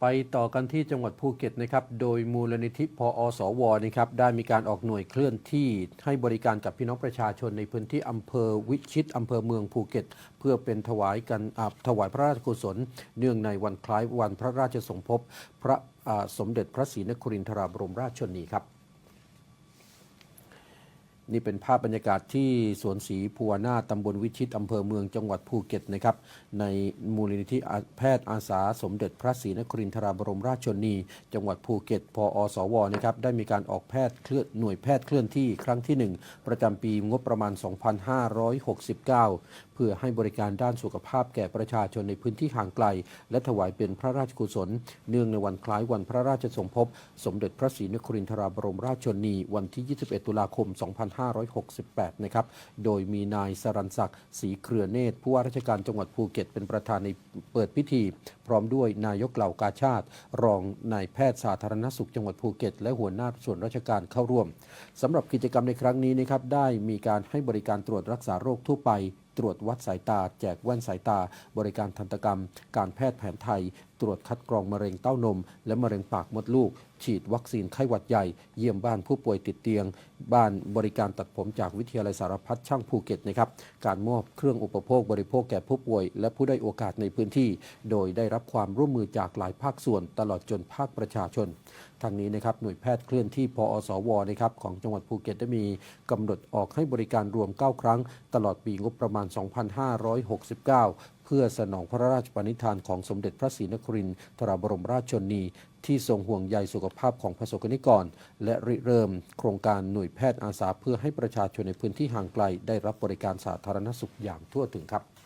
ไปต่อกันที่จังหวัดภูเก็ตนะครับ โดยมูลนิธิพออสวนะครับ ได้มีการออกหน่วยเคลื่อนที่ให้บริการกับพี่น้องประชาชนในพื้นที่อำเภอวิชิตอำเภอเมืองภูเก็ต เพื่อเป็นถวายกันถวายพระราชกุศล เนื่องในวันคล้ายวันพระราชสมภพ พระสมเด็จพระศรีนครินทราบรมราชชนนีครับ นี่เป็นภาพบรรยากาศที่สวนศรีภูวนาตำบลวิชิตอำเภอเมืองจังหวัดภูเก็ตนะครับ ในมูลนิธิแพทย์อาสาสมเด็จพระศรีนครินทราบรมราชชนี จังหวัดภูเก็ตพอสวนะครับได้มีการออกแพทย์เคลื่อนหน่วยแพทย์เคลื่อนที่ครั้งที่ 1 ประจำปีงบประมาณ 2569 เพื่อให้บริการด้านสุขภาพแก่ประชาชนในพื้นที่ห่างไกล และถวายเป็นพระราชกุศล เนื่องในวันคล้ายวันพระราชสมภพ สมเด็จพระศรีนครินทราบรมราชชนี วันที่ 21 ตุลาคม2568 นะครับ โดยมีนายสรันศักดิ์ศรีเครือเนตรผู้ว่าราชการจังหวัดภูเก็ตเป็นประธานในเปิดพิธี พร้อมด้วยนายกเหล่ากาชาติ รองนายแพทย์สาธารณสุขจังหวัดภูเก็ต และหัวหน้าส่วนราชการเข้าร่วมสำหรับกิจกรรมในครั้งนี้นะครับได้มีการให้บริการตรวจรักษาโรคทั่วไปตรวจวัดสายตา แจกแว่นสายตา บริการทันตกรรม การแพทย์แผนไทยตรวจคัดกรองมะเร็งเต้านม และมะเร็งปากมดลูก ฉีดวัคซีนไข้หวัดใหญ่ เยี่ยมบ้านผู้ป่วยติดเตียง บ้านบริการตัดผมจากวิทยาลัยสารพัดช่างภูเก็ตนะครับ การมอบเครื่องอุปโภคบริโภคแก่ผู้ป่วย และผู้ได้โอกาสในพื้นที่ โดยได้รับความร่วมมือจากหลายภาคส่วน ตลอดจนภาคประชาชนทางนี้นะครับหน่วยแพทย์เคลื่อนที่พอสวนะครับของจังหวัดภูเก็ตได้มีกำหนดออกให้บริการรวม 9 ครั้ง ตลอดปีงบประมาณ 2569 เพื่อสนองพระราชปณิธานของสมเด็จพระศรีนครินทราบรมราชชนี ที่ทรงห่วงใยสุขภาพของประสบกนิกร และริเริ่ม โครงการหน่วยแพทย์อาสาเพื่อให้ประชาชนในพื้นที่ห่างไกล ได้รับบริการสาธารณสุขอย่างทั่วถึงครับ